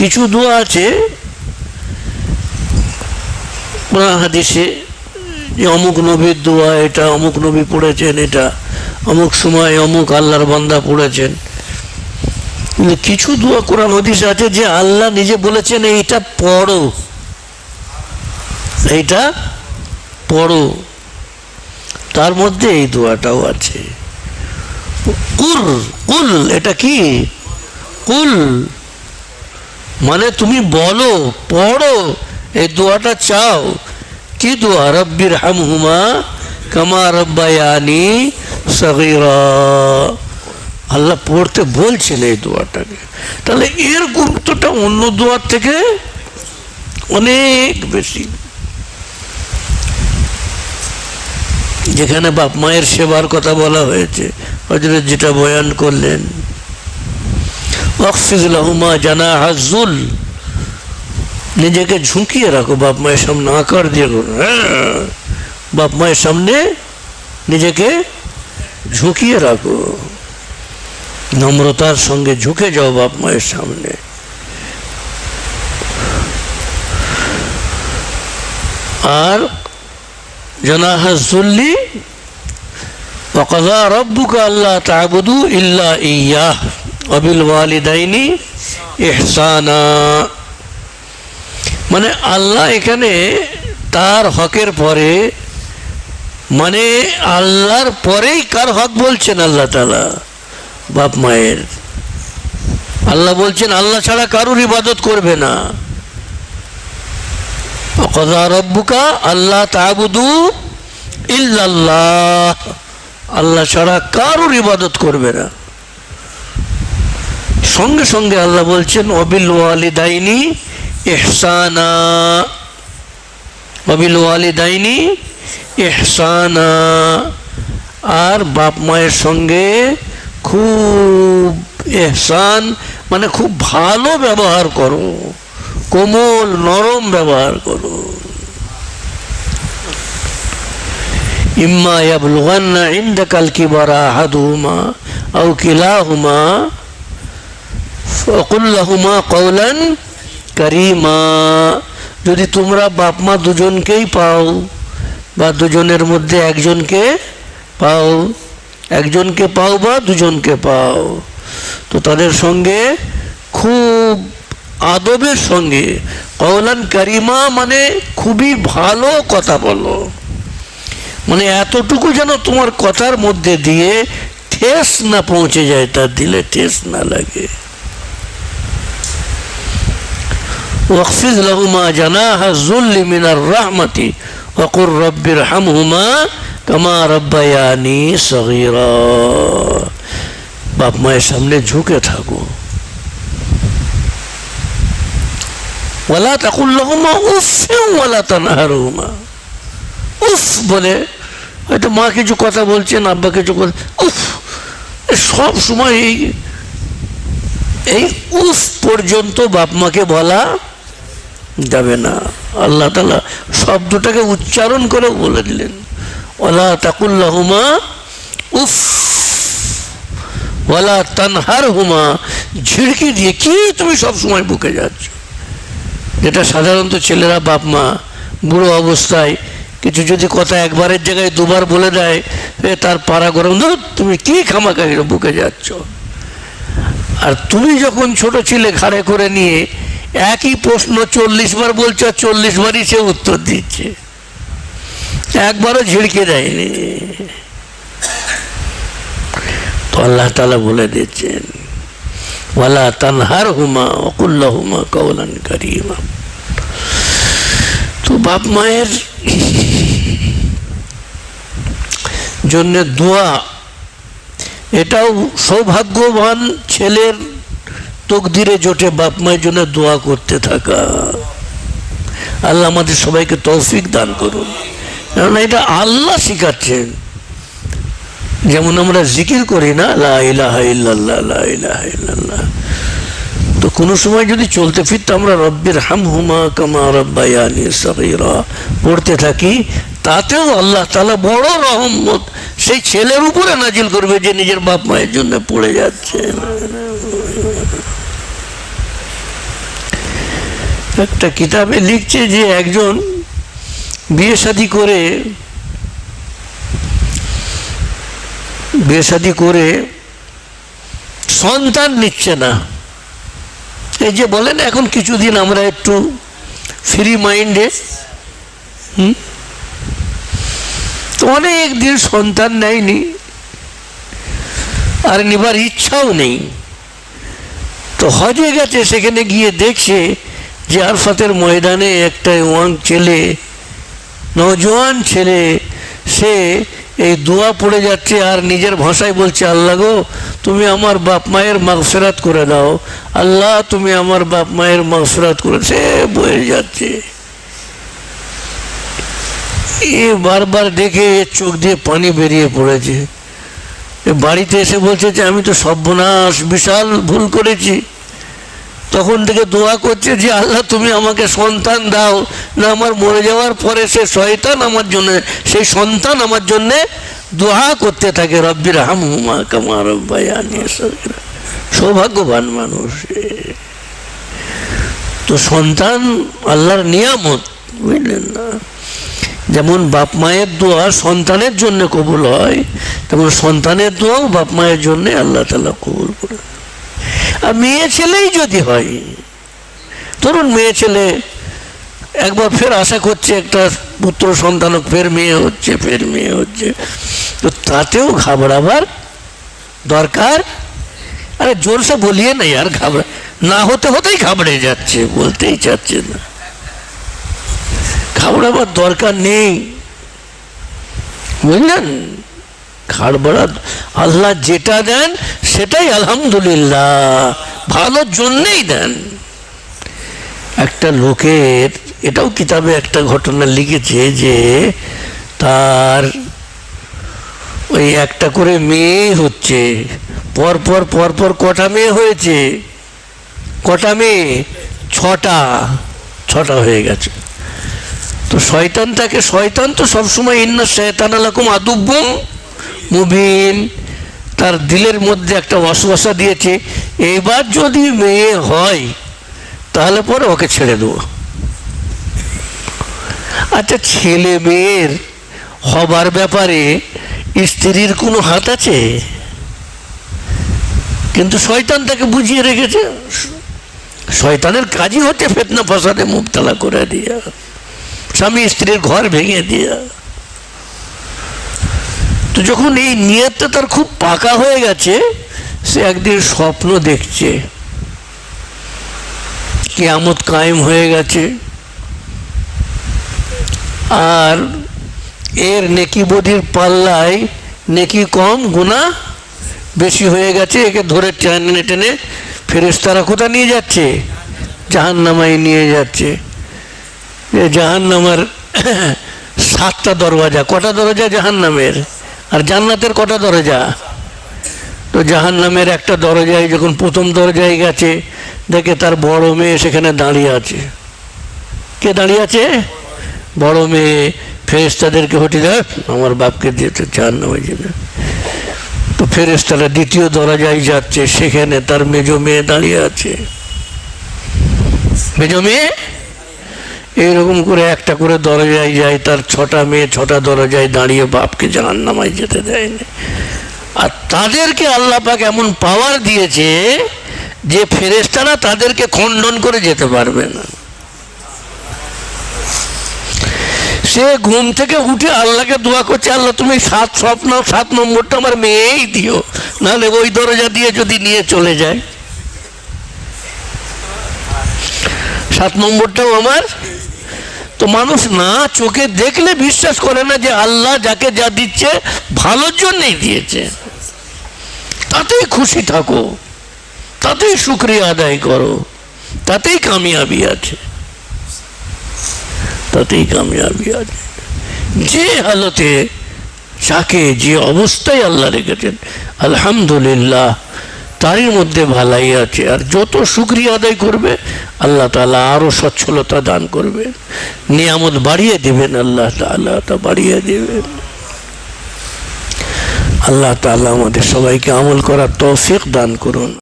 কিছু দোয়া আছে? হাদিসে যে অমুক নবীর দোয়া, এটা অমুক নবী পড়েছেন, এটা অমুক সময় অমুক আল্লাহর বান্দা পড়েছেন। কিছু দোয়া কোরআন হাদিসে আছে যে আল্লাহ নিজে বলেছেন, এইটা পড়ো। এইটা পড়ো। তার মধ্যে এই দোয়াটাও আছে। কুল কুল, এটা কি? কুল। মানে তুমি বলো, পড়ো, এই দোয়াটা চাও। কি দোয়া? রব্বির হাম হুমা কামা রব্বায়ানি সগীরা। আল্লাহ পড়তে বলছেন এই দোয়াটাকে। তাহলে এর গুরুত্বটা অন্য দোয়ার থেকে অনেক বেশি। যেখানে বাপ মায়ের সেবার কথা বলা হয়েছে হজরত যেটা বয়ান করলেন নিজেকে ঝুঁকিয়ে রাখো, বাপ মায়ের সামনে আকার দিয়ে হ্যাঁ। বাপ মায়ের সামনে নিজেকে ঝুঁকিয়ে রাখো। নম্রতার সঙ্গে ঝুঁকে যাও বাপ মায়ের সামনে। আর জনাহাজুল্লি وقضى ربك ألا تعبدوا إلا إياه وبالوالدين إحسانا মানে আল্লাহ এখানে তার হকের পরে মানে আল্লাহর পরেই কার হক বলছেন আল্লাহ তালা বাপ মায়ের আল্লাহ বলছেন আল্লাহ ছাড়া কারুর ইবাদত করবে না কদা রব্বুকা আল্লাহ তাবুদু ইল্লাল্লাহ আল্লাহ ছাড়া কারুর ইবাদত করবে না। সঙ্গে সঙ্গে আল্লাহ বলছেন অবিল ওয়ালিদাইনি এহসানা অবিল ওয়ালিদাইনি এহসানা আর বাপ মায়ের সঙ্গে খুব এহসান মানে খুব ভালো ব্যবহার করো। কোমল, নরম ব্যবহার করো। ইম্মা কিলাহুমা কওলান কারীমা। যদি তোমরা বাপ মা দুজনকেই পাও বা দুজনের মধ্যে একজনকে পাও একজনকে পাও বা দুজনকে পাও, তো তাদের সঙ্গে খুব আদবের সঙ্গে কওলান কারিমা মানে খুবই ভালো কথা বলো। মানে এতটুকু যেন তোমার কথার মধ্যে দিয়ে ঠেস না পৌঁছে যায় তার দিলে ঠেস না লাগে। ওয়াকফিজ লাহুমা জানাহা যুল্লি মিনার রাহমাতি ওয়াকুর রব্বির হামহুমা কামা রব্বায়ানি সগীরা। বাপ মায়ের সামনে ঝুঁকে থাকো। ওয়ালা তাকুল্লাহুমা উফ ওয়ালা তানহারহুমা। উফ বলে। হয়তো মা কিছু কথা বলছেন, আব্বা কিছু কথা উফ সব সময় এই উফ পর্যন্ত বাপ মাকে বলা যাবে না। আল্লাহ তালা শব্দটাকে উচ্চারণ করে বলে দিলেন। ওলা তাকুল্লাহুমা উফ, ওয়ালা তানহার হুমা ঝিড়কি দিয়ে কি তুমি সব সময় বুকে যাচ্ছ? যেটা সাধারণত ছেলেরা বাপ মা বুড়ো অবস্থায় কিছু যদি কথা একবারের জায়গায় দুবার বলে দেয় তার পাড়া গরম, ধর, তুমি কি খামাখাই বুকে যাচ্ছ? আর তুমি যখন ছোট ছিলে ঘাড়ে করে নিয়ে, একই প্রশ্ন চল্লিশ বার বলছো আর চল্লিশ বারই সে উত্তর দিচ্ছে। একবারও ঝিড়কে দেয়নি। তো আল্লাহ তালা বলে দিচ্ছেন, ওয়ালা তানহার হুমা অকুল্লা হুমা কৌলান কারিমা। তো বাপ মায়ের জন্য দোয়া। এটাও সৌভাগ্যবান ছেলের তকদিরে জোটে বাপ মায়ের জন্য দোয়া করতে থাকা। আল্লাহ আমাদের সবাইকে তৌফিক দান করুন। কারণ এটা আল্লাহ শিখাচ্ছেন। যেমন আমরা জিকির করি না, লা ইলাহা ইল্লাল্লাহ, লা ইলাহা ইল্লাল্লাহ। তো কোনো সময় যদি চলতে ফিরতে আমরা রব্বির হাম হুমা কামা রব্বায়ানি পড়তে থাকি, তাতেও আল্লাহ তালা বড় রহমত সেই ছেলের উপরে নাজিল করবে যে নিজের বাপ মায়ের জন্য পড়ে যাচ্ছে। একটা কিতাবে লিখছে যে একজন বিয়ে শাদি করে, বিয়ে শাদি করে সন্তান নিচ্ছে না। এই যে বলেন, এখন কিছুদিন আমরা একটু ফ্রি মাইন্ডে হুম? অনেক দিন সন্তান নেয়নি, আর নেবার ইচ্ছাও নেই। তো হজে গেছে, সেখানে গিয়ে দেখছে যে আরফাতের ময়দানে একটা ওয়াং ছেলে নজওয়ান ছেলে, সে এই দোয়া পড়ে যাচ্ছে আর নিজের ভাষায় বলছে, আল্লাহ গো, তুমি আমার বাপ মায়ের মাগফেরাত করে দাও। আল্লাহ, তুমি আমার বাপ মায়ের মাগফেরাত করে সে বয়ে যাচ্ছে। এ বারবার দেখে চোখ দিয়ে পানি বেরিয়ে পড়েছে। বাড়িতে এসে বলছে যে, আমি তো সর্বনাশ, বিশাল ভুল করেছি। তখন থেকে দোয়া করছে যে, আল্লাহ, তুমি আমাকে সন্তান দাও। না আমার মরে যাওয়ার পরে সে শয়তান আমার জন্য, সেই সন্তান আমার জন্যে দোয়া করতে থাকে। রব্বির হামহুমা কামা রব্বায়ানি সগীরা। সৌভাগ্যবান মানুষ তো সন্তান আল্লাহর নিয়ামত, বুঝলেন না? যেমন বাপ মায়ের দোয়া সন্তানের জন্য কবুল হয়, তেমন সন্তানের দোয়াও বাপ মায়ের জন্য আল্লাহ তালা কবুল করে। আর মেয়ে ছেলেই যদি হয়, ধরুন মেয়ে ছেলে একবার ফের আশা করছে একটা পুত্র সন্তান ফের মেয়ে হচ্ছে, ফের মেয়ে হচ্ছে, তো তাতেও ঘাবড়াবার দরকার? আরে জোরসে বলিয়ে নাই আর ঘাবড়া না হতে হতেই ঘাবড়ে যাচ্ছে, বলতেই চাচ্ছে না। ঘাবড়াবার দরকার নেই। বুঝলেন? ঘাড়বাড়া আল্লাহ যেটা দেন, সেটাই আলহামদুলিল্লাহ। ভালোর জন্যেই দেন। একটা লোকের, এটাও কিতাবে একটা ঘটনা লিখেছে যে, তার ওই একটা করে মেয়ে হচ্ছে। পরপর পর পর পর কটা মেয়ে হয়েছে? কটা মেয়ে? ছটা। ছটা হয়ে গেছে। তো শয়তান তাকে, শয়তান তো সবসময় ইন্না শয়তান আলাকুম আদুব্বুম মুবিন। তার দিলের মধ্যে একটা ওয়াসওয়াসা দিয়েছে, এবার যদি মেয়ে হয়, তাহলে পরে ওকে ছেড়ে দেবো। আচ্ছা ছেলে মেয়ের হবার ব্যাপারে স্ত্রীর কোনো হাত আছে? কিন্তু শয়তান তাকে বুঝিয়ে রেখেছে, শয়তানের কাজই হচ্ছে ফেতনা ফসাদে মুবতলা করে দিয়া। স্বামী স্ত্রীর ঘর ভেঙে দিয়া। তো যখন এই নিয়তটা তার খুব পাকা হয়ে গেছে, সে একদিন স্বপ্ন দেখছে। কেয়ামত কায়েম হয়ে গেছে। আর এর নেকি বদির পাল্লায় নেকি কম গুণা বেশি হয়ে গেছে, একে ধরে টেনে টেনে ফেরেস্তারা কোথা নিয়ে যাচ্ছে? জাহান নামাই নিয়ে যাচ্ছে। যে জাহান নামার সাতটা দরওয়াজা, কটা দরজা জাহান নামের আর জান্নাতের কটা দরজা তো জাহান নামের একটা দরজায় যখন প্রথম দরজায় গেছে, দেখে তার বড় মেয়ে সেখানে দাঁড়িয়ে আছে। কে দাঁড়িয়ে আছে? বড় মেয়ে ফেরেস্তাদেরকে হটে দেয় আমার বাপকে দিয়েছে জাহান নামে যাবে। তো ফেরেস্তারা দ্বিতীয় দরজায় যাচ্ছে, সেখানে তার মেজো মেয়ে দাঁড়িয়ে আছে। মেজো মেয়ে? এইরকম করে একটা করে দরজায় যায়, তার ছটা মেয়ে ছটা দরজায় দাঁড়িয়ে বাপকে জাহান নামায় যেতে দেয়নি আর তাদেরকে আল্লাহ পাক এমন পাওয়ার দিয়েছে যে ফেরেস্তারা তাদেরকে খণ্ডন করে যেতে পারবে না। সে ঘুম থেকে উঠে আল্লাহকে দোয়া করছে, আল্লাহ, তুমি সাত স্বপ্ন, সাত নম্বরটা আমার মেয়েই দিও। নাহলে ওই দরজা দিয়ে যদি নিয়ে চলে যায়। সাত নম্বরটাও আমার তো মানুষ না চোখে দেখলে বিশ্বাস করে না যে আল্লাহ যাকে যা দিচ্ছে, ভালোর জন্যই দিয়েছে। তাতেই খুশি থাকো, তাতেই শুক্রিয়া আদায় করো, তাতেই কামিয়াবি আছে। তাতেই কামিয়াবি আছে। যে হালতে, যাকে, যে অবস্থায় আল্লাহ রেখেছেন, আলহামদুলিল্লাহ তারই মধ্যে ভালাই আছে। আর যত সুক্রিয়া আদায় করবে, আল্লাহ তালা আরও সচ্ছলতা দান করবেন নিয়ামত বাড়িয়ে দেবেন, আল্লাহ তালা তা বাড়িয়ে দেবেন। আল্লাহ তালা আমাদের সবাইকে আমল করার তৌফিক দান করুন।